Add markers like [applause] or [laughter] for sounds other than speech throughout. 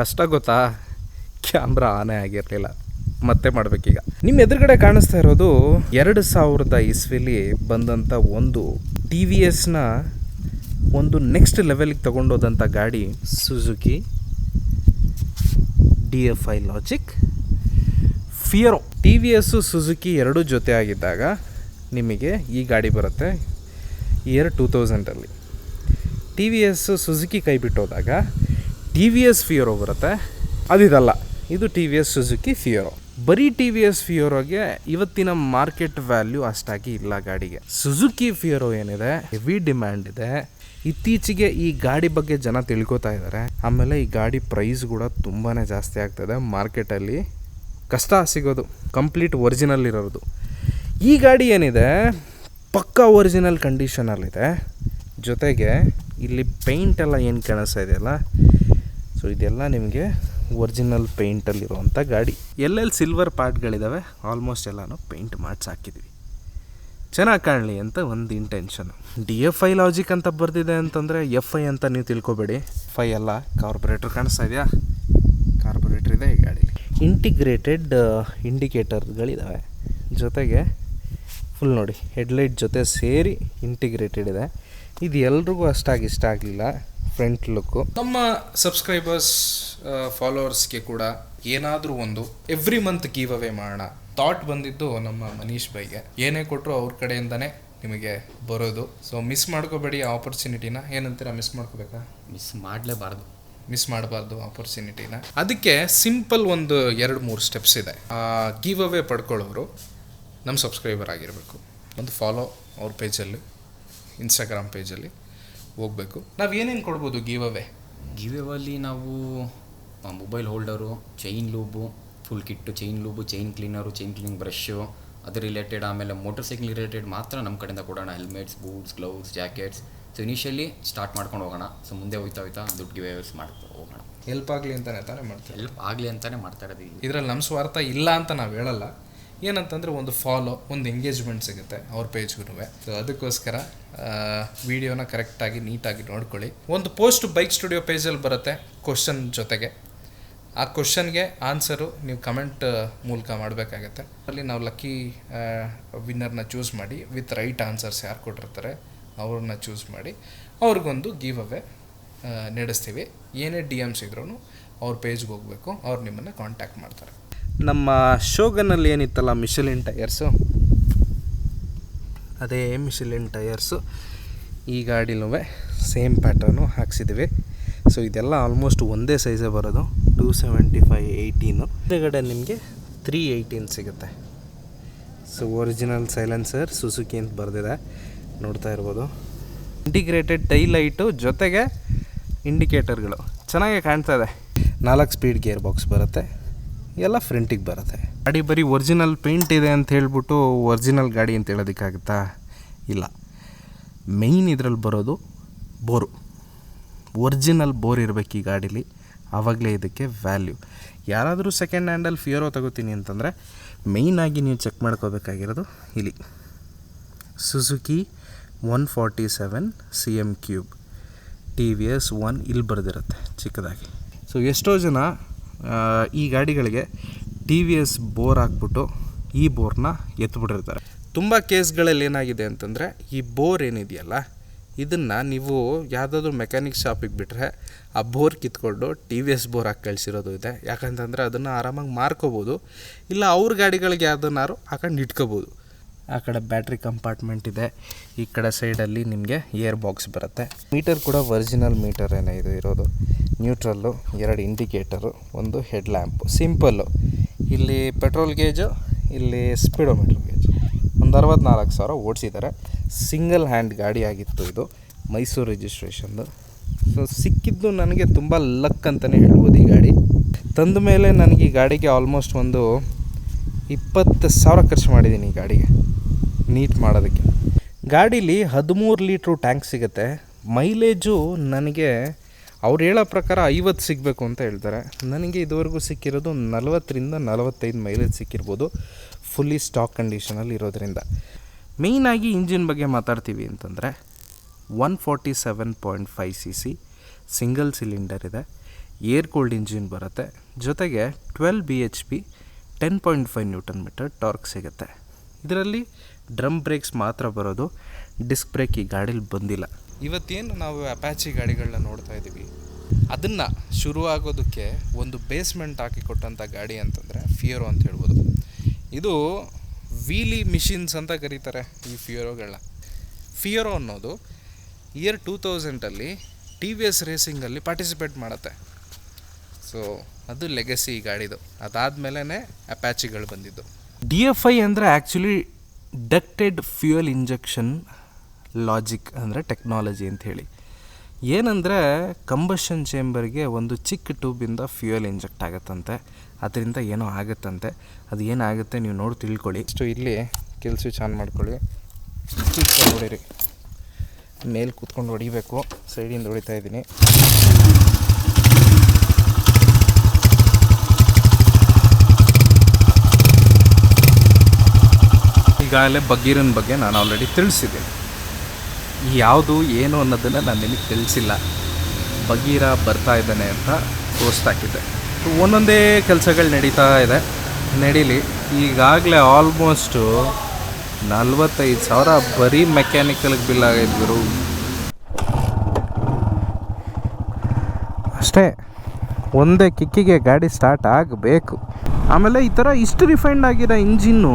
ಕಷ್ಟ ಗೊತ್ತಾ? ಕ್ಯಾಮ್ರಾ ಆನೇ ಆಗಿರಲಿಲ್ಲ. ಮತ್ತೆ ಮಾಡಬೇಕೀಗ. ನಿಮ್ಮ ಎದುರುಗಡೆ ಕಾಣಿಸ್ತಾ ಇರೋದು ಎರಡು ಸಾವಿರದ ಇಸ್ವಿಲಿ ಬಂದಂಥ ಒಂದು ಟಿ ವಿ ಎಸ್ನ ಒಂದು ನೆಕ್ಸ್ಟ್ ಲೆವೆಲ್ಗೆ ತಗೊಂಡೋದಂಥ ಗಾಡಿ Suzuki, D F I logic, Fiero. T V S Suzuki ಎರಡೂ ಜೊತೆ ಆಗಿದ್ದಾಗ ನಿಮಗೆ ಈ ಗಾಡಿ ಬರುತ್ತೆ ಇಯರ್ ಟೂ ತೌಸಂಡಲ್ಲಿ. ಟಿ ವಿ ಎಸ್ಸು ಸುಜುಕಿ ಕೈ ಬಿಟ್ಟೋದಾಗ ಟಿ ವಿ ಎಸ್ ಫಿಯೋರೋ ಬರುತ್ತೆ? ಅದಿದಲ್ಲ. ಇದು T V S Suzuki Fiero ಬರೀ ಟಿ ವಿ ಎಸ್ ಫಿಯೋರೋಗೆ ಇವತ್ತಿನ ಮಾರ್ಕೆಟ್ ವ್ಯಾಲ್ಯೂ ಅಷ್ಟಾಗಿ ಇಲ್ಲ ಗಾಡಿಗೆ. ಸುಜುಕಿ ಫಿಯೋರೋ ಏನಿದೆ? ಹೆವಿ ಡಿಮ್ಯಾಂಡ್ ಇದೆ. ಇತ್ತೀಚೆಗೆ ಈ ಗಾಡಿ ಬಗ್ಗೆ ಜನ ತಿಳ್ಕೊತಾ ಇದ್ದಾರೆ. ಆಮೇಲೆ ಈ ಗಾಡಿ ಪ್ರೈಸ್ ಕೂಡ ತುಂಬಾ ಜಾಸ್ತಿ ಆಗ್ತದೆ ಮಾರ್ಕೆಟಲ್ಲಿ ಕಷ್ಟ ಸಿಗೋದು. ಕಂಪ್ಲೀಟ್ ಒರಿಜಿನಲ್ ಇರೋದು. ಈ ಗಾಡಿ ಏನಿದೆ? ಪಕ್ಕಾ ಒರಿಜಿನಲ್ ಕಂಡೀಷನಲ್ಲಿದೆ ಜೊತೆಗೆ ಇಲ್ಲಿ ಪೇಂಟ್ ಎಲ್ಲ ಏನು ಕಾಣಿಸ್ತಾ ಇದೆಯಲ್ಲ? ಸೊ ಇದೆಲ್ಲ ನಿಮಗೆ ಒರಿಜಿನಲ್ ಪೇಂಟಲ್ಲಿರುವಂಥ ಗಾಡಿ. ಎಲ್ಲೆಲ್ಲಿ ಸಿಲ್ವರ್ ಪಾರ್ಟ್ಗಳಿದ್ದಾವೆ ಆಲ್ಮೋಸ್ಟ್ ಎಲ್ಲನೂ ಪೇಂಟ್ ಹಾಕಿದ್ವಿ. ಚೆನ್ನಾಗಿ ಕಾಣಲಿ ಅಂತ ಒಂದು intention D F I logic ಅಂತ ಬರ್ತಿದೆ ಅಂತಂದರೆ ಎಫ್ ಐ ಅಂತ ನೀವು ತಿಳ್ಕೊಬೇಡಿ. ಎಫ್ ಐ ಅಲ್ಲ ಕಾರ್ಬೊರೇಟ್ರ್ ಕಾಣಿಸ್ತಾ ಇದೆಯಾ? ಕಾರ್ಬೊರೇಟ್ರ್ ಇದೆ ಈ ಗಾಡೀಲಿ. ಇಂಟಿಗ್ರೇಟೆಡ್ ಇಂಡಿಕೇಟರ್ಗಳಿದ್ದಾವೆ ಜೊತೆಗೆ ಫುಲ್ ನೋಡಿ ಹೆಡ್ಲೈಟ್ ಜೊತೆ ಸೇರಿ ಇಂಟಿಗ್ರೇಟೆಡ್ ಇದೆ. ಇದು ಎಲ್ರಿಗೂ ಅಷ್ಟಾಗಿ ಇಷ್ಟ ಆಗಲಿಲ್ಲ. ಫ್ರಂಟ್ ಲುಕ್ಕು ನಮ್ಮ ಸಬ್ಸ್ಕ್ರೈಬರ್ಸ್ ಫಾಲೋವರ್ಸ್ಗೆ ಕೂಡ ಏನಾದರೂ ಒಂದು ಎವ್ರಿ ಮಂತ್ ಗೀವ್ ಅವೇ ಮಾಡೋಣ. ಥಾಟ್ ಬಂದಿದ್ದು ನಮ್ಮ ಮನೀಶ್ ಬೈಗೆ. ಏನೇ ಕೊಟ್ಟರು ಅವ್ರ ಕಡೆಯಿಂದನೇ ನಿಮಗೆ ಬರೋದು. ಸೊ ಮಿಸ್ ಮಾಡ್ಕೋಬೇಡಿ ಆಪರ್ಚುನಿಟಿನ ಏನಂತೀರಾ ಮಿಸ್ ಮಾಡ್ಕೋಬೇಕಾ? ಮಿಸ್ ಮಾಡಲೇಬಾರ್ದು. ಮಿಸ್ ಮಾಡಬಾರ್ದು ಆಪರ್ಚುನಿಟಿನ ಅದಕ್ಕೆ ಸಿಂಪಲ್ ಒಂದು ಎರಡು ಮೂರು ಸ್ಟೆಪ್ಸ್ ಇದೆ. ಗೀವ್ ಅವೇ ಪಡ್ಕೊಳ್ಳೋರು ನಮ್ಮ ಸಬ್ಸ್ಕ್ರೈಬರ್ ಆಗಿರಬೇಕು. ಒಂದು ಫಾಲೋ ಅವ್ರ ಪೇಜಲ್ಲಿ ಇನ್ಸ್ಟಾಗ್ರಾಮ್ ಪೇಜಲ್ಲಿ ಹೋಗಬೇಕು. ನಾವು ಏನೇನು ಕೊಡ್ಬೋದು ಗಿವ್ ಅವೇ ಅಲ್ಲಿ ನಾವು mobile holder chain lube full kit chain lube chain cleaner chain cleaning brush ಅದು ರಿಲೇಟೆಡ್ ಆಮೇಲೆ ಮೋಟರ್ ಸೈಕಲ್ ರಿಲೇಟೆಡ್ ಮಾತ್ರ ನಮ್ಮ ಕಡೆಯಿಂದ ಕೊಡೋಣ. Helmets boots gloves jackets so initially start ಮಾಡ್ಕೊಂಡು ಹೋಗೋಣ. ಸೊ ಮುಂದೆ ಹೋಯ್ತಾ ಹೋಯ್ತಾ ದುಡ್ಡು ಗಿವೇವ್ಸ್ ಮಾಡ್ತಾ ಹೋಗೋಣ. ಹೆಲ್ಪ್ ಆಗಲಿ ಅಂತಲೇ ತಾನೇ ಮಾಡ್ತೀವಿ ಹೆಲ್ಪ್ ಆಗಲಿ ಅಂತಲೇ ಮಾಡ್ತಾ ಇರೋದು ಇದರಲ್ಲಿ ನಮ್ಮ ಸ್ವಾರ್ಥ ಇಲ್ಲ ಅಂತ ನಾವು ಹೇಳಲ್ಲ. ಏನಂತಂದರೆ ಒಂದು ಫಾಲೋ ಒಂದು ಎಂಗೇಜ್ಮೆಂಟ್ ಸಿಗುತ್ತೆ ಅವ್ರ ಪೇಜ್ಗೂ ಸೊ ಅದಕ್ಕೋಸ್ಕರ ವಿಡಿಯೋನ ಕರೆಕ್ಟಾಗಿ ನೀಟಾಗಿ ನೋಡ್ಕೊಳ್ಳಿ. ಒಂದು ಪೋಸ್ಟ್ ಬೈಕ್ ಸ್ಟುಡಿಯೋ ಪೇಜಲ್ಲಿ ಬರುತ್ತೆ ಕ್ವಶನ್ ಜೊತೆಗೆ. ಆ ಕ್ವಶನ್ಗೆ ಆನ್ಸರು ನೀವು ಕಮೆಂಟ್ ಮೂಲಕ ಮಾಡಬೇಕಾಗತ್ತೆ. ಅಲ್ಲಿ ನಾವು ಲಕ್ಕಿ ವಿನ್ನರ್ನ ಚೂಸ್ ಮಾಡಿ ವಿತ್ ರೈಟ್ ಆನ್ಸರ್ಸ್ ಯಾರು ಕೊಟ್ಟಿರ್ತಾರೆ, ಅವ್ರನ್ನ ಚೂಸ್ ಮಾಡಿ, ಅವ್ರಿಗೊಂದು ಗಿವ್ ಅವೇ ನಡೆಸ್ತೀವಿ. ಏನೇ ಡಿ ಎಮ್ಸ್ ಇದ್ರೂ ಅವ್ರ ಪೇಜ್ಗೆ ಹೋಗಬೇಕು, ಅವ್ರು ನಿಮ್ಮನ್ನು ಕಾಂಟ್ಯಾಕ್ಟ್ ಮಾಡ್ತಾರೆ. ನಮ್ಮ ಶೋಗನಲ್ಲಿ ಏನಿತ್ತಲ್ಲ ಮಿಷಲಿನ್ ಟಯರ್ಸು ಅದೇ ಮಿಷಲಿನ್ ಟೈಯರ್ಸು ಈ ಗಾಡಿಲೂ ಸೇಮ್ ಪ್ಯಾಟರ್ನು ಹಾಕ್ಸಿದ್ದೀವಿ ಸೊ ಇದೆಲ್ಲ ಆಲ್ಮೋಸ್ಟ್ ಒಂದೇ ಸೈಜೇ ಬರೋದು. Two seventy five eighteen. ಹಿಂದೆಗಡೆ ನಿಮಗೆ ತ್ರೀ ಏಯ್ಟೀನ್ ಸಿಗುತ್ತೆ. ಸೊ ಒರಿಜಿನಲ್ ಸೈಲೆನ್ಸರ್ ಸುಸುಕಿ ಅಂತ ಬರೆದಿದೆ. ನೋಡ್ತಾ ಇರ್ಬೋದು. ಇಂಟಿಗ್ರೇಟೆಡ್ ಟೈಲೈಟು ಜೊತೆಗೆ ಇಂಡಿಕೇಟರ್ಗಳು. ಚೆನ್ನಾಗಿ ಕಾಣ್ತಾ ಇದೆ. ನಾಲ್ಕು ಸ್ಪೀಡ್ ಗೇರ್ ಬಾಕ್ಸ್ ಬರುತ್ತೆ. ಎಲ್ಲ ಫ್ರಂಟಿಗೆ ಬರುತ್ತೆ. ಗಾಡಿ ಬರೀ ಒರಿಜಿನಲ್ ಪೇಂಟ್ ಇದೆ ಅಂತ ಹೇಳ್ಬಿಟ್ಟು ಒರಿಜಿನಲ್ ಗಾಡಿ ಅಂತ ಹೇಳೋದಕ್ಕಾಗುತ್ತಾ? ಇಲ್ಲ. ಮೇಯ್ನ್ ಇದರಲ್ಲಿ ಬರೋದು ಬೋರು. ಒರಿಜಿನಲ್ ಬೋರ್ ಇರಬೇಕು ಈ ಗಾಡೀಲಿ. ಆವಾಗಲೇ ಇದಕ್ಕೆ ವ್ಯಾಲ್ಯೂ ಯಾರಾದರೂ ಸೆಕೆಂಡ್ ಹ್ಯಾಂಡಲ್ಲಿ ಫಿಯರೋ ತಗೋತೀನಿ ಅಂತಂದರೆ ಮೇಯ್ನಾಗಿ ನೀವು ಚೆಕ್ ಮಾಡ್ಕೋಬೇಕಾಗಿರೋದು ಇಲ್ಲಿ. Suzuki one forty seven C M cube T V S one ಇಲ್ಲಿ ಬರೆದಿರುತ್ತೆ ಚಿಕ್ಕದಾಗಿ. ಸೊ ಎಷ್ಟೋ ಜನ ಈ ಗಾಡಿಗಳಿಗೆ ಟಿ ವಿ ಎಸ್ ಬೋರ್ ಹಾಕ್ಬಿಟ್ಟು ಈ ಬೋರ್ನ ಎತ್ಬಿಟ್ಟಿರ್ತಾರೆ. ತುಂಬ ಕೇಸ್ಗಳಲ್ಲಿ ಏನಾಗಿದೆ ಅಂತಂದರೆ, ಈ ಬೋರ್ ಏನಿದೆಯಲ್ಲ, ಇದನ್ನು ನೀವು ಯಾವುದಾದ್ರೂ ಮೆಕ್ಯಾನಿಕ್ ಶಾಪಿಗೆ ಬಿಟ್ಟರೆ ಆ ಬೋರ್ ಕಿತ್ಕೊಂಡು ಟಿ ವಿ ಎಸ್ ಬೋರ್ ಹಾಕಿ ಕಳಿಸಿರೋದು ಇದೆ. ಯಾಕಂತಂದರೆ ಅದನ್ನು ಆರಾಮಾಗಿ ಮಾರ್ಕೋಬೋದು. ಇಲ್ಲ ಅವ್ರ ಗಾಡಿಗಳಿಗೆ ಯಾವ್ದನ್ನಾರು ಹಾಕೊಂಡು ಇಟ್ಕೋಬೋದು. ಆ ಕಡೆ ಬ್ಯಾಟ್ರಿ ಕಂಪಾರ್ಟ್ಮೆಂಟ್ ಇದೆ. ಈ ಕಡೆ ಸೈಡಲ್ಲಿ ನಿಮಗೆ ಏರ್ ಬಾಕ್ಸ್ ಬರುತ್ತೆ. ಮೀಟರ್ ಕೂಡ ಒರಿಜಿನಲ್ ಮೀಟರ್ ಏನೇ ಇದು ಇರೋದು. ನ್ಯೂಟ್ರಲ್ಲು ಎರಡು ಇಂಡಿಕೇಟರು ಒಂದು ಹೆಡ್ ಲ್ಯಾಂಪು ಸಿಂಪಲ್ಲು ಇಲ್ಲಿ ಪೆಟ್ರೋಲ್ ಗೇಜು ಇಲ್ಲಿ ಸ್ಪೀಡೋಮೀಟ್ರ್ ಗೇಜು ಒಂದು ಅರವತ್ನಾಲ್ಕು ಸಾವಿರ ಓಡಿಸಿದ್ದಾರೆ. ಸಿಂಗಲ್ ಹ್ಯಾಂಡ್ ಗಾಡಿ ಆಗಿತ್ತು ಇದು. ಮೈಸೂರು ರಿಜಿಸ್ಟ್ರೇಷನ್ದು ಸೊ ಸಿಕ್ಕಿದ್ದು ನನಗೆ ತುಂಬ ಲಕ್ ಅಂತಲೇ ಹೇಳ್ಬೋದು ಈ ಗಾಡಿ. ತಂದ ಮೇಲೆ ನನಗೆ ಈ ಗಾಡಿಗೆ ಆಲ್ಮೋಸ್ಟ್ ಒಂದು ಇಪ್ಪತ್ತು ಸಾವಿರ ಖರ್ಚು ಮಾಡಿದ್ದೀನಿ ಈ ಗಾಡಿಗೆ. ನೀಟ್ ಮಾಡೋದಕ್ಕೆ. ಗಾಡೀಲಿ ಹದಿಮೂರು ಲೀಟ್ರು ಟ್ಯಾಂಕ್ ಸಿಗುತ್ತೆ. ಮೈಲೇಜು ನನಗೆ ಅವ್ರು ಹೇಳೋ ಪ್ರಕಾರ ಐವತ್ತು ಸಿಗಬೇಕು ಅಂತ ಹೇಳ್ತಾರೆ. ನನಗೆ ಇದುವರೆಗೂ ಸಿಕ್ಕಿರೋದು ನಲವತ್ತರಿಂದ ನಲವತ್ತೈದು ಮೈಲೇಜ್ ಸಿಕ್ಕಿರ್ಬೋದು ಫುಲ್ಲಿ ಸ್ಟಾಕ್ ಕಂಡೀಷನಲ್ಲಿ ಇರೋದ್ರಿಂದ. ಮೇಯ್ನಾಗಿ ಇಂಜಿನ್ ಬಗ್ಗೆ ಮಾತಾಡ್ತೀವಿ ಅಂತಂದರೆ one forty seven point five C C single cylinder ಇದೆ. ಏರ್ ಕೂಲ್ಡ್ ಇಂಜಿನ್ ಬರುತ್ತೆ. ಜೊತೆಗೆ twelve B H P, ten point five newton meter torque ಸಿಗುತ್ತೆ. ಇದರಲ್ಲಿ ಡ್ರಮ್ ಬ್ರೇಕ್ಸ್ ಮಾತ್ರ ಬರೋದು ಡಿಸ್ಕ್ ಬ್ರೇಕ್ ಈ ಗಾಡೀಲಿ ಬಂದಿಲ್ಲ. ಇವತ್ತೇನು ನಾವು ಅಪ್ಯಾಚಿ ಗಾಡಿಗಳನ್ನ ನೋಡ್ತಾ ಇದ್ದೀವಿ ಅದನ್ನು ಶುರುವಾಗೋದಕ್ಕೆ ಒಂದು ಬೇಸ್ಮೆಂಟ್ ಹಾಕಿ ಕೊಟ್ಟಂಥ ಗಾಡಿ ಅಂತಂದರೆ ಫಿಯರೋ ಅಂತ ಹೇಳ್ಬೋದು. ಇದು ವೀಲಿ ಮಿಷಿನ್ಸ್ ಅಂತ ಕರೀತಾರೆ ಈ ಫಿಯರೋಗಳನ್ನ ಫಿಯರೋ ಅನ್ನೋದು ಇಯರ್ ಟೂ ತೌಸಂಡಲ್ಲಿ ಟಿ ವಿ ಎಸ್ ರೇಸಿಂಗಲ್ಲಿ ಪಾರ್ಟಿಸಿಪೇಟ್ ಮಾಡುತ್ತೆ. ಸೊ ಅದು ಲೆಗಸಿ ಈ ಗಾಡಿದು. ಅದಾದಮೇಲೆ ಅಪ್ಯಾಚಿಗಳು ಬಂದಿದ್ದು. ಡಿ ಎಫ್ ಐ ಅಂದರೆ actually ducted fuel injection logic ಅಂದರೆ ಟೆಕ್ನಾಲಜಿ ಅಂತ ಹೇಳಿ. ಏನಂದರೆ ಕಂಬಷನ್ ಚೇಂಬರ್ಗೆ ಒಂದು ಚಿಕ್ಕ ಟ್ಯೂಬಿಂದ ಫ್ಯೂಯಲ್ ಇಂಜೆಕ್ಟ್ ಆಗುತ್ತಂತೆ. ಅದರಿಂದ ಏನೋ ಆಗುತ್ತಂತೆ. ಅದು ಏನಾಗುತ್ತೆ ನೀವು ನೋಡಿ ತಿಳ್ಕೊಳ್ಳಿ. ಇಷ್ಟು ಇಲ್ಲಿ ಕೆಲ್ ಸ್ವಿಚ್ ಆನ್ ಮಾಡ್ಕೊಳ್ಳಿ. ಸ್ವಿಚ್ ಹೊಡೀರಿ ಮೇಲೆ ಕೂತ್ಕೊಂಡು ಹೊಡಿಬೇಕು. ಸೈಡಿಂದ ಹೊಡಿತಾ ಇದ್ದೀನಿ. ಈಗಾಗಲೇ ಬಗೀರನ ಬಗ್ಗೆ ನಾನು ಆಲ್ರೆಡಿ ತಿಳಿಸಿದ್ದೀನಿ. ಯಾವುದು, ಏನು ಅನ್ನೋದನ್ನು ನಾನು ನಿಮಗೆ ತಿಳಿಸಿಲ್ಲ. ಬಗೀರ ಬರ್ತಾ ಇದ್ದಾನೆ ಅಂತ ಪೋಸ್ಟ್ ಹಾಕಿದ್ದೆ. ಒಂದೊಂದೇ ಕೆಲಸಗಳು ನಡೀತಾ ಇದೆ. ನಡೀಲಿ. ಈಗಾಗಲೇ ಆಲ್ಮೋಸ್ಟು ನಲ್ವತ್ತೈದು ಸಾವಿರ ಬರೀ ಮೆಕ್ಯಾನಿಕಲ್ಗೆ ಬಿಲ್ ಆಗಿದ್ರು ಅಷ್ಟೇ. ಒಂದೇ ಕಿಕ್ಕಿಗೆ ಗಾಡಿ ಸ್ಟಾರ್ಟ್ ಆಗಬೇಕು. ಆಮೇಲೆ ಈ ಥರ ಇಷ್ಟು ರಿಫೈಂಡ್ ಆಗಿರೋ ಇಂಜಿನ್ನು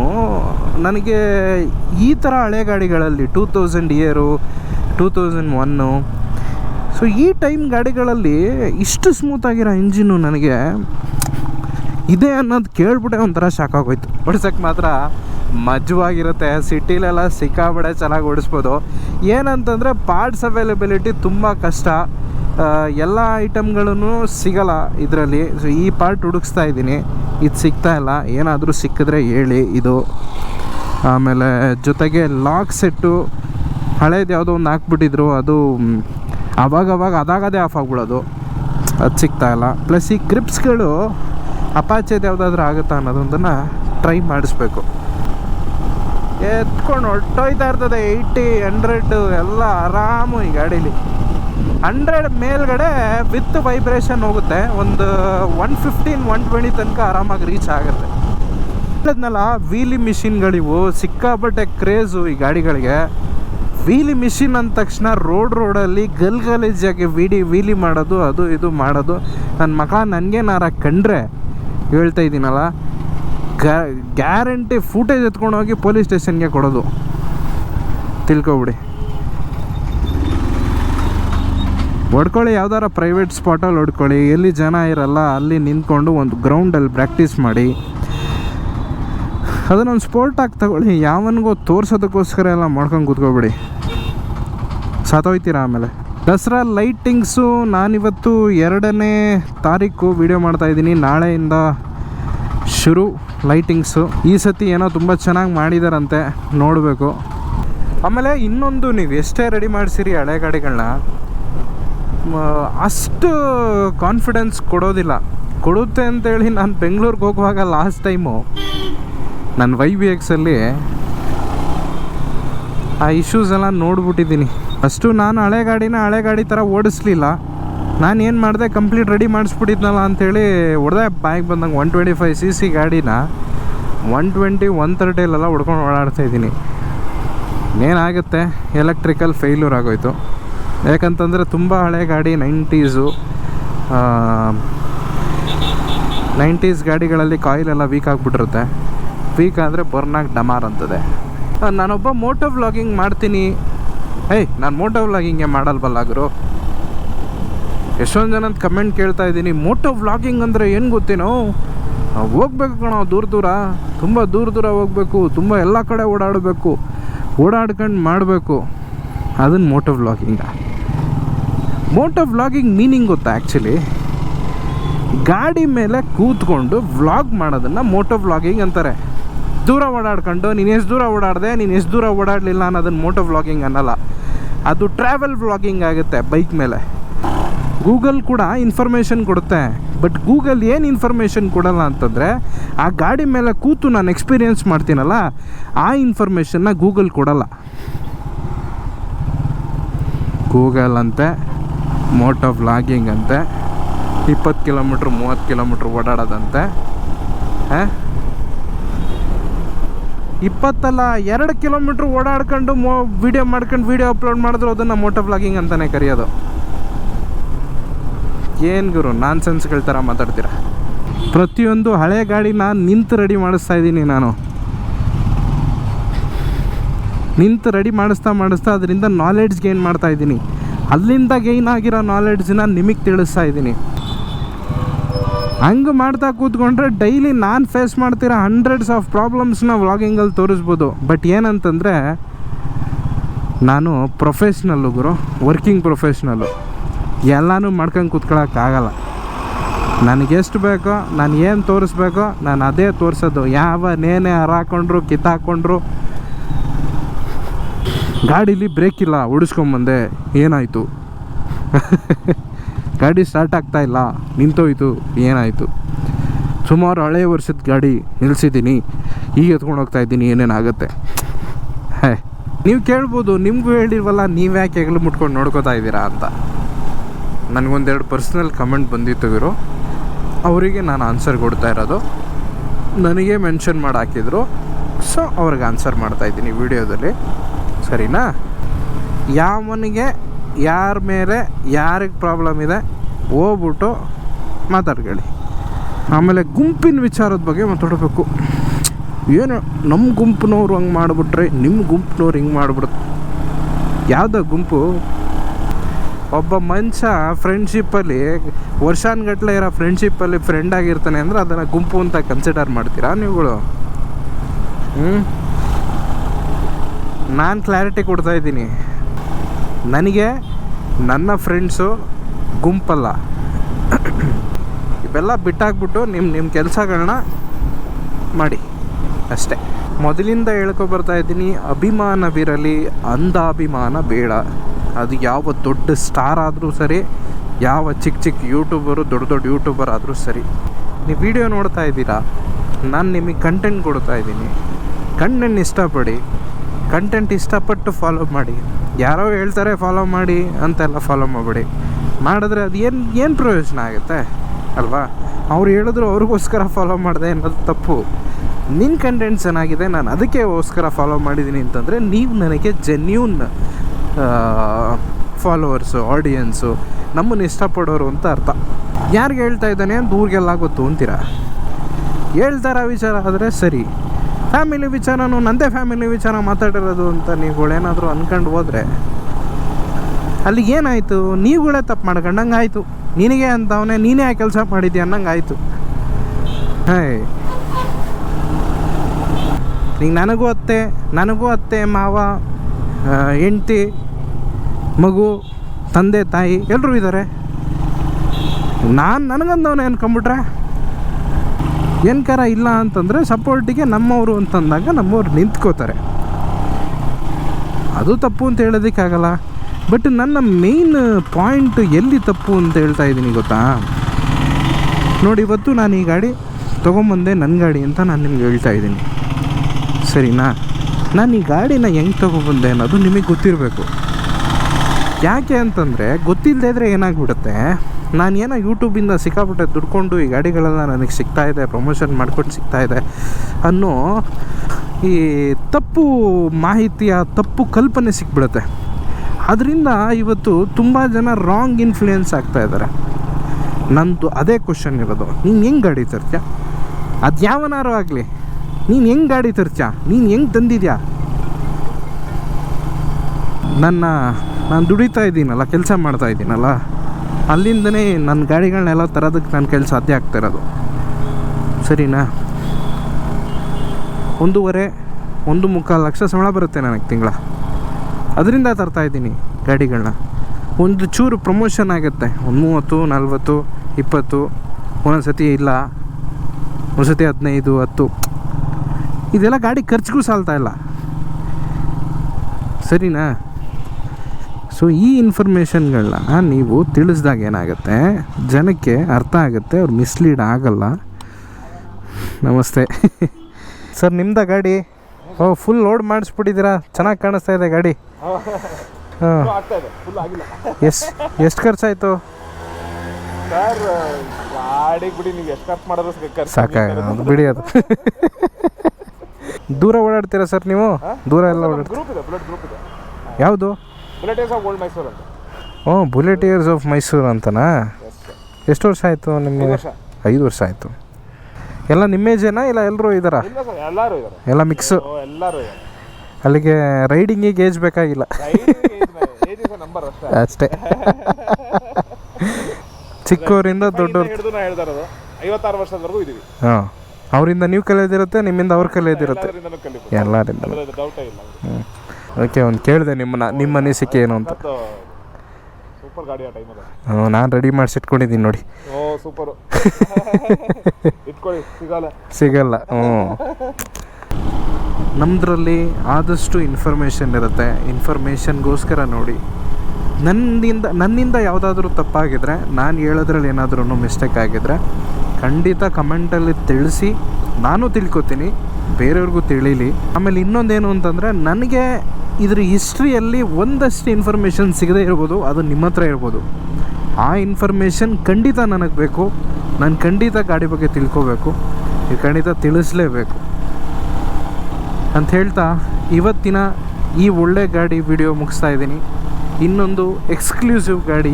ನನಗೆ ಈ ಥರ ಹಳೆ ಗಾಡಿಗಳಲ್ಲಿ two thousand year, two thousand one, so ಈ ಟೈಮ್ ಗಾಡಿಗಳಲ್ಲಿ ಇಷ್ಟು ಸ್ಮೂತ್ ಆಗಿರೋ ಇಂಜಿನ್ನು ನನಗೆ ಇದೆ ಅನ್ನೋದು ಕೇಳ್ಬಿಟ್ಟೆ ಒಂಥರ ಶಾಕ್ ಆಗೋಯ್ತು. ಓಡಿಸೋಕ್ಕೆ ಮಾತ್ರ ಮಜವಾಗಿರುತ್ತೆ, ಸಿಟಿಲೆಲ್ಲ ಸಿಕ್ಕಾಬಿಡೆ ಚೆನ್ನಾಗಿ ಓಡಿಸ್ಬೋದು. ಏನಂತಂದರೆ ಪಾರ್ಟ್ಸ್ ಅವೈಲಬಿಲಿಟಿ ತುಂಬ ಕಷ್ಟ. ಎಲ್ಲ ಐಟಮ್ಗಳೂ ಸಿಗಲ್ಲ ಇದರಲ್ಲಿ. ಸೊ ಈ ಪಾರ್ಟ್ ಹುಡುಕ್ಸ್ತಾ ಇದ್ದೀನಿ. ಇದು ಸಿಗ್ತಾ ಇಲ್ಲ. ಏನಾದರೂ ಸಿಕ್ಕಿದ್ರೆ ಹೇಳಿ ಇದು. ಆಮೇಲೆ ಜೊತೆಗೆ ಲಾಕ್ ಸೆಟ್ಟು ಹಳೇದು ಯಾವುದೋ ಒಂದು ಹಾಕ್ಬಿಟ್ಟಿದ್ರು. ಅದು ಅವಾಗವಾಗ ಅದಾಗದೇ ಆಫ್ ಆಗ್ಬಿಡೋದು. ಅದು ಸಿಗ್ತಾ ಇಲ್ಲ. ಪ್ಲಸ್ ಈ ಕ್ರಿಪ್ಸ್ಗಳು ಅಪಾಚೆದು ಯಾವುದಾದ್ರೂ ಆಗುತ್ತಾ ಅನ್ನೋದೊಂದನ್ನು ಟ್ರೈ ಮಾಡಿಸ್ಬೇಕು. ಎತ್ಕೊಂಡು ಹೊಟ್ಟೋಯ್ತಾ ಇರ್ತದೆ. ಏಯ್ಟಿ ಹಂಡ್ರೆಡ್ ಎಲ್ಲ ಆರಾಮು ಈ ಗಾಡೀಲಿ. ಹಂಡ್ರೆಡ್ ಮೇಲ್ಗಡೆ ವಿತ್ ವೈಬ್ರೇಷನ್ ಹೋಗುತ್ತೆ. ಒಂದು ಒನ್ ಫಿಫ್ಟೀನ್ ಒನ್ ಟ್ವೆಂಟಿ ತನಕ ಆರಾಮಾಗಿ ರೀಚ್ ಆಗುತ್ತೆ. ಹೇಳಿದ್ನಲ್ಲ ವೀಲಿ ಮಿಷಿನ್ಗಳಿವು ಸಿಕ್ಕಾಪಟ್ಟೆ ಕ್ರೇಜು ಈ ಗಾಡಿಗಳಿಗೆ. ವೀಲಿ ಮಿಷಿನ್ ಅಂದ ತಕ್ಷಣ ರೋಡ್ ರೋಡಲ್ಲಿ ಗಲ್ ಗಲೀಜಾಗಿ ವೀಡಿ ವೀಲಿ ಮಾಡೋದು, ಅದು ಇದು ಮಾಡೋದು. ನನ್ನ ಮಗ ನನಗೇನಾರ ಕಂಡ್ರೆ ಹೇಳ್ತಾ ಇದ್ದೀನಲ್ಲ ಗ್ಯಾರಂಟಿ ಫೂಟೇಜ್ ಎತ್ಕೊಂಡು ಹೋಗಿ ಪೊಲೀಸ್ ಸ್ಟೇಷನ್ಗೆ ಕೊಡೋದು. ತಿಳ್ಕೊಬಿಡಿ. ಹೊಡ್ಕೊಳ್ಳಿ, ಯಾವ್ದಾರ ಪ್ರೈವೇಟ್ ಸ್ಪಾಟಲ್ಲಿ ಹೊಡ್ಕೊಳ್ಳಿ. ಎಲ್ಲಿ ಜನ ಇರಲ್ಲ, ಅಲ್ಲಿ ನಿಂತ್ಕೊಂಡು ಒಂದು ಗ್ರೌಂಡಲ್ಲಿ ಪ್ರಾಕ್ಟೀಸ್ ಮಾಡಿ. ಅದನ್ನೊಂದು ಸ್ಪೋರ್ಟ್ ಆಗಿ ತಗೊಳ್ಳಿ. ಯಾವನಿಗೂ ತೋರ್ಸೋದಕ್ಕೋಸ್ಕರ ಎಲ್ಲ ಮಾಡ್ಕೊಂಡು ಕೂತ್ಕೊಬಿಡಿ. ಸತ್ತೋಯ್ತೀರಾ ಆಮೇಲೆ? ದಸರಾ ಲೈಟಿಂಗ್ಸು ನಾನಿವತ್ತು ಎರಡನೇ ತಾರೀಕು ವಿಡಿಯೋ ಮಾಡ್ತಾ ಇದ್ದೀನಿ. ನಾಳೆಯಿಂದ ಶುರು ಲೈಟಿಂಗ್ಸು ಈ ಸತಿ ಏನೋ ತುಂಬ ಚೆನ್ನಾಗಿ ಮಾಡಿದಾರಂತೆ. ನೋಡಬೇಕು. ಆಮೇಲೆ ಇನ್ನೊಂದು ನೀವು ಎಷ್ಟೇ ರೆಡಿ ಮಾಡಿಸಿರಿ ಹಳೆ ಗಾಡಿಗಳನ್ನ ಅಷ್ಟು ಕಾನ್ಫಿಡೆನ್ಸ್ ಕೊಡೋದಿಲ್ಲ. ಕೊಡುತ್ತೆ ಅಂತೇಳಿ ನಾನು ಬೆಂಗಳೂರಿಗೆ ಹೋಗುವಾಗ ಲಾಸ್ಟ್ ಟೈಮು ನನ್ನ ವೈ ಬಿ ಎಕ್ಸಲ್ಲಿ ಆ ಇಶ್ಯೂಸ್ ಎಲ್ಲ ನೋಡ್ಬಿಟ್ಟಿದ್ದೀನಿ. ಅಷ್ಟು ನಾನು ಹಳೆ ಗಾಡಿನ ಹಳೆ ಗಾಡಿ ಥರ ಓಡಿಸ್ಲಿಲ್ಲ. ನಾನು ಏನು ಮಾಡಿದೆ ಕಂಪ್ಲೀಟ್ ರೆಡಿ ಮಾಡಿಸ್ಬಿಟ್ಟಿದ್ನಲ್ಲ ಅಂಥೇಳಿ ಹೊಡೆದೆ, ಬಾಯಿಗೆ ಬಂದಂಗೆ one twenty five C C ಗಾಡಿನ ಒನ್ ಟ್ವೆಂಟಿ ಒನ್ ತರ್ಟಿಲೆಲ್ಲ ಹೊಡ್ಕೊಂಡು ಓಡಾಡ್ತಾ ಇದ್ದೀನಿ. ಏನಾಗುತ್ತೆ? ಎಲೆಕ್ಟ್ರಿಕಲ್ ಫೇಲ್ಯೂರ್ ಆಗೋಯ್ತು. ಯಾಕಂತಂದರೆ ತುಂಬ ಹಳೆ ಗಾಡಿ ನೈಂಟೀಸು ನೈಂಟೀಸ್ ಗಾಡಿಗಳಲ್ಲಿ ಕಾಯಿಲ್ ಎಲ್ಲ ವೀಕ್ ಆಗಿಬಿಟ್ಟಿರುತ್ತೆ. ವೀಕ್ ಆದರೆ ಬರ್ನಾಗಿ ಡಮಾರ್ ಅಂತದೆ. ನಾನೊಬ್ಬ ಮೋಟೋ ವ್ಲಾಗಿಂಗ್ ಮಾಡ್ತೀನಿ. ಏಯ್, ನಾನು ಮೋಟೋ ವ್ಲಾಗಿಂಗೇ ಮಾಡಲ್ವಲ್ಲ ಗುರು? ಎಷ್ಟೊಂದು ಜನದ ಕಮೆಂಟ್ ಕೇಳ್ತಾ ಇದ್ದೀನಿ ಮೋಟೋ ವ್ಲಾಗಿಂಗ್ ಅಂದರೆ ಏನು ಗೊತ್ತೇನೋ ಹೋಗ್ಬೇಕು ಕಣೋ, ದೂರ ದೂರ. ತುಂಬ ದೂರ ದೂರ ಹೋಗ್ಬೇಕು, ತುಂಬ ಎಲ್ಲ ಕಡೆ ಓಡಾಡಬೇಕು. ಓಡಾಡ್ಕೊಂಡು ಮಾಡಬೇಕು. ಅದನ್ನು moto vlogging moto vlogging meaning ಗೊತ್ತಾ ಆ್ಯಕ್ಚುಲಿ ಗಾಡಿ ಮೇಲೆ ಕೂತ್ಕೊಂಡು ವ್ಲಾಗ್ ಮಾಡೋದನ್ನು ಮೋಟೋ ವ್ಲಾಗಿಂಗ್ ಅಂತಾರೆ. ದೂರ ಓಡಾಡ್ಕೊಂಡು, ನೀನು ಎಷ್ಟು ದೂರ ಓಡಾಡಿದೆ, ನೀನು ಎಷ್ಟು ದೂರ ಓಡಾಡಲಿಲ್ಲ ಅನ್ನೋದನ್ನು ಮೋಟೋ ವ್ಲಾಗಿಂಗ್ ಅನ್ನಲ್ಲ. ಅದು ಟ್ರಾವೆಲ್ ವ್ಲಾಗಿಂಗ್ ಆಗುತ್ತೆ ಬೈಕ್ ಮೇಲೆ. ಗೂಗಲ್ ಕೂಡ ಇನ್ಫಾರ್ಮೇಷನ್ ಕೊಡುತ್ತೆ. ಬಟ್ ಗೂಗಲ್ ಏನು ಇನ್ಫಾರ್ಮೇಷನ್ ಕೊಡಲ್ಲ ಅಂತಂದರೆ, ಆ ಗಾಡಿ ಮೇಲೆ ಕೂತು ನಾನು ಎಕ್ಸ್ಪೀರಿಯೆನ್ಸ್ ಮಾಡ್ತೀನಲ್ಲ, ಆ ಇನ್ಫಾರ್ಮೇಷನ್ನ ಗೂಗಲ್ ಕೊಡಲ್ಲ. ಗೂಗಲ್ ಅಂತೆ. ಮೋಟೋ ವ್ಲಾಗಿಂಗ್ ಅಂತೆ. ಇಪ್ಪತ್ತು ಕಿಲೋಮೀಟ್ರ್, ಮೂವತ್ತು ಕಿಲೋಮೀಟ್ರ್ ಓಡಾಡೋದಂತೆ. ಹಾಂ? ಇಪ್ಪತ್ತಲ್ಲ, ಎರಡು ಕಿಲೋಮೀಟ್ರ್ ಓಡಾಡ್ಕೊಂಡು ಮೋ ವಿಡಿಯೋ ಮಾಡ್ಕೊಂಡು ವಿಡಿಯೋ ಅಪ್ಲೋಡ್ ಮಾಡಿದ್ರು ಅದನ್ನು ಮೋಟೋ ವ್ಲಾಗಿಂಗ್ ಅಂತಲೇ ಕರೆಯೋದು. ಏನು ಗುರು ನಾನ್ ಸೆನ್ಸ್ಗಳ ಥರ ಮಾತಾಡ್ತೀರ? ಪ್ರತಿಯೊಂದು ಹಳೆ ಗಾಡಿನ ನಿಂತು ರೆಡಿ ಮಾಡಿಸ್ತಾ ಇದ್ದೀನಿ ನಾನು. ನಿಂತು ರೆಡಿ ಮಾಡಿಸ್ತಾ ಮಾಡಿಸ್ತಾ ಅದರಿಂದ ನಾಲೆಡ್ಜ್ ಗೇನ್ ಮಾಡ್ತಾ ಇದ್ದೀನಿ. ಅಲ್ಲಿಂದ ಗೈನ್ ಆಗಿರೋ ನಾಲೆಡ್ಜನ್ನ ನಿಮಗೆ ತಿಳಿಸ್ತಾ ಇದ್ದೀನಿ. ಹಂಗೆ ಮಾಡ್ತಾ ಕೂತ್ಕೊಂಡ್ರೆ ಡೈಲಿ ನಾನು ಫೇಸ್ ಮಾಡ್ತಿರೋ ಹಂಡ್ರೆಡ್ಸ್ ಆಫ್ ಪ್ರಾಬ್ಲಮ್ಸ್ನ ವ್ಲಾಗಿಂಗಲ್ಲಿ ತೋರಿಸ್ಬೋದು. ಬಟ್ ಏನಂತಂದರೆ, ನಾನು ಪ್ರೊಫೆಷ್ನಲ್ಲು ಗುರು ವರ್ಕಿಂಗ್ ಪ್ರೊಫೆಷ್ನಲ್ಲು ಎಲ್ಲನೂ ಮಾಡ್ಕೊಂಡು ಕೂತ್ಕೊಳ್ಳೋಕ್ಕಾಗಲ್ಲ ನನಗೆ ಎಷ್ಟು ಬೇಕೋ, ನಾನು ಏನು ತೋರಿಸ್ಬೇಕೋ, ನಾನು ಅದೇ ತೋರಿಸೋದು. ಯಾವ ನೇನೆ ಹರಾಕೊಂಡ್ರು ಕಿತ್ತಾಕೊಂಡ್ರು ಗಾಡೀಲಿ ಬ್ರೇಕ್ ಇಲ್ಲ, ಓಡಿಸ್ಕೊಂಬಂದೆ, ಏನಾಯಿತು? [laughs] ಗಾಡಿ ಸ್ಟಾರ್ಟ್ ಆಗ್ತಾ ಇಲ್ಲ, ನಿಂತೋಯ್ತು, ಏನಾಯಿತು? ಸುಮಾರು ಹಳೆಯ ವರ್ಷದ ಗಾಡಿ ನಿಲ್ಲಿಸಿದ್ದೀನಿ ಈಗ ಎತ್ಕೊಂಡು ಹೋಗ್ತಾ ಇದ್ದೀನಿ ಏನೇನಾಗುತ್ತೆ ಹೇ, ನೀವು ಕೇಳ್ಬೋದು, ನಿಮಗೂ ಹೇಳಿರ್ವಲ್ಲ ನೀವು ಯಾಕೆ ಹೆಗಲು ಮುಟ್ಕೊಂಡು ನೋಡ್ಕೋತಾ ಇದ್ದೀರಾ ಅಂತ. ನನಗೊಂದೆರಡು ಪರ್ಸ್ನಲ್ ಕಮೆಂಟ್ ಬಂದಿತ್ತು ಇವರು. ಅವರಿಗೆ ನಾನು ಆನ್ಸರ್ ಕೊಡ್ತಾ ಇರೋದು. ನನಗೆ ಮೆನ್ಷನ್ ಮಾಡಿ ಹಾಕಿದ್ರು ಸೊ ಅವ್ರಿಗೆ ಆನ್ಸರ್ ಮಾಡ್ತಾ ಇದ್ದೀನಿ ವಿಡಿಯೋದಲ್ಲಿ ಸರಿನಾ? ಯಾವನಿಗೆ, ಯಾರ ಮೇಲೆ ಯಾರಿಗೆ ಪ್ರಾಬ್ಲಮ್ ಇದೆ, ಹೋಗ್ಬಿಟ್ಟು ಮಾತಾಡ್ಕೊಳ್ಳಿ. ಆಮೇಲೆ ಗುಂಪಿನ ವಿಚಾರದ ಬಗ್ಗೆ ಮಾತಾಡಬೇಕು. ಏನು ನಮ್ಮ ಗುಂಪಿನವ್ರು ಹಂಗೆ ಮಾಡಿಬಿಟ್ರೆ ನಿಮ್ಮ ಗುಂಪಿನವ್ರು ಹಿಂಗೆ ಮಾಡಿಬಿಡ್ತು. ಯಾವುದೋ ಗುಂಪು? ಒಬ್ಬ ಮನುಷ್ಯ ಫ್ರೆಂಡ್ಶಿಪ್ಪಲ್ಲಿ ವರ್ಷಾನ್ಗಟ್ಲೆ ಇರೋ ಫ್ರೆಂಡ್ಶಿಪ್ಪಲ್ಲಿ ಫ್ರೆಂಡ್ ಆಗಿರ್ತಾನೆ ಅಂದರೆ ಅದನ್ನು ಗುಂಪು ಅಂತ ಕನ್ಸಿಡರ್ ಮಾಡ್ತೀರಾ ನೀವುಗಳು? ಹ್ಞೂ ನಾನು ಕ್ಲಾರಿಟಿ ಕೊಡ್ತಾ ಇದ್ದೀನಿ. ನನಗೆ ನನ್ನ ಫ್ರೆಂಡ್ಸು ಗುಂಪಲ್ಲ. ಇವೆಲ್ಲ ಬಿಟ್ಟಾಕ್ಬಿಟ್ಟು ನಿಮ್ಮ ನಿಮ್ಮ ಕೆಲಸಗಳನ್ನ ಮಾಡಿ. ಅಷ್ಟೇ. ಮೊದಲಿಂದ ಹೇಳ್ಕೊ ಬರ್ತಾ ಇದ್ದೀನಿ ಅಭಿಮಾನವಿರಲಿ ಅಂಧಾಭಿಮಾನ ಬೇಡ. ಅದು ಯಾವ ದೊಡ್ಡ ಸ್ಟಾರ್ ಆದರೂ ಸರಿ, ಯಾವ ಚಿಕ್ಕ ಚಿಕ್ಕ ಯೂಟ್ಯೂಬರು ದೊಡ್ಡ ದೊಡ್ಡ ಯೂಟ್ಯೂಬರ್ ಆದರೂ ಸರಿ. ನೀವು ವಿಡಿಯೋ ನೋಡ್ತಾ ಇದ್ದೀರಾ? ನಾನು ನಿಮಗೆ ಕಂಟೆಂಟ್ ಕೊಡ್ತಾ ಇದ್ದೀನಿ. ಕಂಟೆಂಟ್ ಇಷ್ಟಪಡಿ. ಕಂಟೆಂಟ್ ಇಷ್ಟಪಟ್ಟು ಫಾಲೋ ಮಾಡಿ. ಯಾರೋ ಹೇಳ್ತಾರೆ ಫಾಲೋ ಮಾಡಿ ಅಂತೆಲ್ಲ ಫಾಲೋ ಮಾಡಬೇಡಿ. ಮಾಡಿದ್ರೆ ಅದು ಏನು ಏನು ಪ್ರಯೋಜನ ಆಗುತ್ತೆ? ಅಲ್ವಾ? ಅವ್ರು ಹೇಳಿದ್ರು ಅವ್ರಿಗೋಸ್ಕರ ಫಾಲೋ ಮಾಡಿದೆ ಅನ್ನೋದು ತಪ್ಪು. ನಿನ್ನ ಕಂಟೆಂಟ್ ಚೆನ್ನಾಗಿದೆ, ನಾನು ಅದಕ್ಕೆಗೋಸ್ಕರ ಫಾಲೋ ಮಾಡಿದ್ದೀನಿ ಅಂತಂದರೆ ನೀವು ನನಗೆ ಜೆನ್ಯೂನ್ ಫಾಲೋವರ್ಸು ಆಡಿಯನ್ಸು ನಮ್ಮನ್ನು ಇಷ್ಟಪಡೋರು ಅಂತ ಅರ್ಥ. ಯಾರಿಗೆ ಹೇಳ್ತಾ ಇದ್ದಾನೆ ಅಂತ ಊರಿಗೆಲ್ಲ ಗೊತ್ತು ಅಂತೀರ? ಹೇಳ್ತಾರ ವಿಚಾರ ಆದರೆ ಸರಿ. ಫ್ಯಾಮಿಲಿ ವಿಚಾರನೂ, ನಂದೇ ಫ್ಯಾಮಿಲಿ ವಿಚಾರ ಮಾತಾಡಿರೋದು ಅಂತ ನೀವುಗಳೇನಾದರೂ ಅಂದ್ಕೊಂಡು ಹೋದರೆ, ಅಲ್ಲಿ ಏನಾಯಿತು? ನೀವುಗಳೇ ತಪ್ಪು ಮಾಡ್ಕೊಂಡಂಗೆ ಆಯಿತು ನಿನಗೆ ಅಂತವನೇ ನೀನೇ ಆ ಕೆಲಸ ಮಾಡಿದ್ದೆ ಅನ್ನಂಗೆ ಆಯಿತು ಹಾಯ್ ಈಗ ನನಗೂ ಅತ್ತೆ ನನಗೂ ಅತ್ತೆ, ಮಾವ ಹೆಂಡ್ತಿ, ಮಗು, ತಂದೆ, ತಾಯಿ ಎಲ್ಲರೂ ಇದ್ದಾರೆ ನಾನು ನನಗಂದವನೇ ಅನ್ಕೊಂಬಿಟ್ರೆ ಏನ್ಕಾರ ಇಲ್ಲ ಅಂತಂದರೆ ಸಪೋರ್ಟಿಗೆ ನಮ್ಮವರು ಅಂತಂದಾಗ ನಮ್ಮವ್ರು ನಿಂತ್ಕೋತಾರೆ. ಅದು ತಪ್ಪು ಅಂತ ಹೇಳೋದಕ್ಕಾಗಲ್ಲ. ಬಟ್ ನನ್ನ ಮೇಯ್ನ್ ಪಾಯಿಂಟ್ ಎಲ್ಲಿ ತಪ್ಪು ಅಂತ ಹೇಳ್ತಾ ಇದ್ದೀನಿ ಗೊತ್ತಾ? ನೋಡಿ, ಇವತ್ತು ನಾನು ಈ ಗಾಡಿ ತೊಗೊಂಬಂದೆ ನನ್ನ ಗಾಡಿ ಅಂತ ನಾನು ನಿಮ್ಗೆ ಹೇಳ್ತಾ ಇದ್ದೀನಿ. ಸರಿನಾ? ನಾನು ಈ ಗಾಡಿನ ಹೆಂಗೆ ತೊಗೊಬಂದೆ ಅನ್ನೋದು ನಿಮಗೆ ಗೊತ್ತಿರಬೇಕು. ಯಾಕೆ ಅಂತಂದರೆ ಗೊತ್ತಿಲ್ಲದೆ ಇದ್ದರೆ ಏನಾಗ್ಬಿಡುತ್ತೆ? ನಾನು ಏನೋ ಯೂಟ್ಯೂಬಿಂದ ಸಿಕ್ಕಾಬಿಟ್ಟೆ ದುಡ್ಕೊಂಡು ಈ ಗಾಡಿಗಳೆಲ್ಲ ನನಗೆ ಸಿಗ್ತಾ ಇದೆ ಪ್ರಮೋಷನ್ ಮಾಡ್ಕೊಂಡು ಸಿಗ್ತಾ ಇದೆ ಅನ್ನೋ ಈ ತಪ್ಪು ಮಾಹಿತಿಯ ತಪ್ಪು ಕಲ್ಪನೆ ಸಿಕ್ಬಿಡುತ್ತೆ. ಅದರಿಂದ ಇವತ್ತು ತುಂಬ ಜನ ರಾಂಗ್ ಇನ್ಫ್ಲೂಯೆನ್ಸ್ ಆಗ್ತಾ ಇದ್ದಾರೆ. ನಂದು ಅದೇ ಕ್ವಶನ್ ಇರೋದು, ನೀನು ಹೆಂಗೆ ಗಾಡಿ ತರ್ತೀಯ? ಅದು ಯಾವನಾರು ಆಗಲಿ, ನೀನು ಹೆಂಗೆ ಗಾಡಿ ತರ್ತೀಯ? ನೀನು ಹೆಂಗೆ ತಂದಿದ್ಯಾ? ನನ್ನ, ನಾನು ದುಡಿತಾ ಇದ್ದೀನಲ್ಲ, ಕೆಲಸ ಮಾಡ್ತಾ ಇದ್ದೀನಲ್ಲ ಅಲ್ಲಿಂದನೇ ನನ್ನ ಗಾಡಿಗಳನ್ನೆಲ್ಲ ತರೋದಕ್ಕೆ ನನ್ನ ಕೆಲಸ ಸಾಧ್ಯ ಆಗ್ತಿರೋದು ಸರಿನಾ? ಒಂದೂವರೆ, ಒಂದು ಮುಕ್ಕಾಲು ಲಕ್ಷ ಸಂಬಳ ಬರುತ್ತೆ ನನಗೆ ತಿಂಗಳ. ಅದರಿಂದ ತರ್ತಾ ಇದ್ದೀನಿ ಗಾಡಿಗಳನ್ನ. ಒಂದು ಚೂರು ಪ್ರಮೋಷನ್ ಆಗುತ್ತೆ. ಒಂದು ಮೂವತ್ತು, ನಲ್ವತ್ತು, ಇಪ್ಪತ್ತು ಒಂದೊಂದು ಸತಿ ಇಲ್ಲ ಒಂದು ಸತಿ ಹದಿನೈದು, ಹತ್ತು. ಇದೆಲ್ಲ ಗಾಡಿ ಖರ್ಚಿಗೂ ಸಾಲ್ತಾ ಇಲ್ಲ. ಸರಿನಾ? ಸೊ ಈ ಇನ್ಫಾರ್ಮೇಷನ್ಗಳನ್ನ ನೀವು ತಿಳಿಸ್ದಾಗ ಏನಾಗುತ್ತೆ? ಜನಕ್ಕೆ ಅರ್ಥ ಆಗುತ್ತೆ ಅವ್ರು ಮಿಸ್ಲೀಡ್ ಆಗಲ್ಲ. ನಮಸ್ತೆ. ಸರ್ ನಿಮ್ದ ಗಾಡಿ? ಓ ಫುಲ್ ಲೋಡ್ ಮಾಡಿಸ್ಬಿಟ್ಟಿದ್ದೀರಾ? ಚೆನ್ನಾಗಿ ಕಾಣಿಸ್ತಾ ಇದೆ ಗಾಡಿ. ಹಾಂ. ಎಷ್ಟು ಎಷ್ಟು ಖರ್ಚಾಯಿತು? ಸಾಕಾಗ ಬಿಡಿ ಅದು. ದೂರ ಓಡಾಡ್ತೀರಾ ಸರ್ ನೀವು? ದೂರ ಎಲ್ಲ ಓಡಾಡ್ತೀರಾ? ಯಾವುದು? ಬುಲೆಟ್ ಆಫ್ ಓಲ್ಡ್ ಮೈಸೂರು ಅಂತ. ಹ್ಞೂ ಬುಲೆಟ್ ಇಯರ್ಸ್ ಆಫ್ ಮೈಸೂರು ಅಂತನಾ? ಎಷ್ಟು ವರ್ಷ ಆಯಿತು ನಿಮಗೆ. ಐದು ವರ್ಷ. ಆಯಿತು. ಎಲ್ಲ ನಿಮ್ಮ ಏಜೇನಾ ಇಲ್ಲ ಎಲ್ಲರೂ ಇದ್ದಾರಾ? ಎಲ್ಲರೂ ಇದ್ದಾರೆ. ಎಲ್ಲ ಮಿಕ್ಸು ಓ ಎಲ್ಲರೂ ಅಲ್ಲಿಗೆ ರೈಡಿಂಗಿಗೆ ಏಜ್ ಬೇಕಾಗಿಲ್ಲ. ಅಷ್ಟೇ. ಚಿಕ್ಕವರಿಂದ ದೊಡ್ಡವರು ಐವತ್ತಾರು ವರ್ಷದವರೆಗೂ ಇದೀವಿ ಹಾಂ. ಅವರಿಂದ ನೀವು ಕಲಿಯೋದಿರುತ್ತೆ ನಿಮ್ಮಿಂದ ಅವ್ರು ಕಲಿಯೋದಿರುತ್ತೆ. ಎಲ್ಲರಿಂದ ಹ್ಞೂ ಅದಕ್ಕೆ ಒಂದು ಕೇಳಿದೆ ನಿಮ್ಮನ್ನ ನಿಮ್ಮ ಅನಿಸಿಕೆ ಏನು ಅಂತ. ಸೂಪರ್ ಗಾಡಿ ಆ ಟೈಮಲ್ಲಿ ನಾನು ರೆಡಿ ಮಾಡಿಸಿಟ್ಕೊಂಡಿದ್ದೀನಿ ನೋಡಿ. ಓ ಸೂಪರ್ [laughs] ಇಟ್ಕೊಳ್ಳಿ ಸಿಗಲ್ಲ. ಸಿಗಲ್ಲ ಹ್ಞೂ ನಮ್ಮದ್ರಲ್ಲಿ ಆದಷ್ಟು ಇನ್ಫಾರ್ಮೇಷನ್ ಇರುತ್ತೆ. ಇನ್ಫಾರ್ಮೇಷನ್ಗೋಸ್ಕರ ನೋಡಿ. ನನ್ನಿಂದ ನನ್ನಿಂದ ಯಾವುದಾದ್ರೂ ತಪ್ಪಾಗಿದ್ರೆ ನಾನು ಹೇಳೋದ್ರಲ್ಲಿ ಏನಾದ್ರೂ ಮಿಸ್ಟೇಕ್ ಆಗಿದ್ರೆ ಖಂಡಿತ ಕಮೆಂಟಲ್ಲಿ ತಿಳಿಸಿ. ನಾನು ತಿಳ್ಕೊತೀನಿ, ಬೇರೆಯವ್ರಿಗೂ ತಿಳಿಲಿ. ಆಮೇಲೆ ಇನ್ನೊಂದೇನು ಅಂತಂದರೆ, ನನಗೆ ಇದ್ರ ಹಿಸ್ಟ್ರಿಯಲ್ಲಿ ಒಂದಷ್ಟು ಇನ್ಫಾರ್ಮೇಷನ್ ಸಿಗದೇ ಇರ್ಬೋದು, ಅದು ನಿಮ್ಮ ಹತ್ರ ಇರ್ಬೋದು. ಆ ಇನ್ಫಾರ್ಮೇಷನ್ ಖಂಡಿತ ನನಗೆ ಬೇಕು. ನಾನು ಖಂಡಿತ ಗಾಡಿ ಬಗ್ಗೆ ತಿಳ್ಕೊಬೇಕು. ಖಂಡಿತ ತಿಳಿಸ್ಲೇಬೇಕು. ಅಂತ ಹೇಳ್ತಾ, ಇವತ್ತಿನ ಈ ಒಳ್ಳೆ ಗಾಡಿ ವಿಡಿಯೋ ಮುಗಿಸ್ತಾ ಇದ್ದೀನಿ. ಇನ್ನೊಂದು ಎಕ್ಸ್ಕ್ಲೂಸಿವ್ ಗಾಡಿ,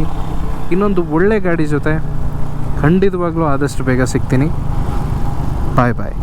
ಇನ್ನೊಂದು ಒಳ್ಳೆ ಗಾಡಿ ಜೊತೆ ಖಂಡಿತವಾಗ್ಲೂ ಆದಷ್ಟು ಬೇಗ ಸಿಗ್ತೀನಿ. ಬಾಯ್ ಬಾಯ್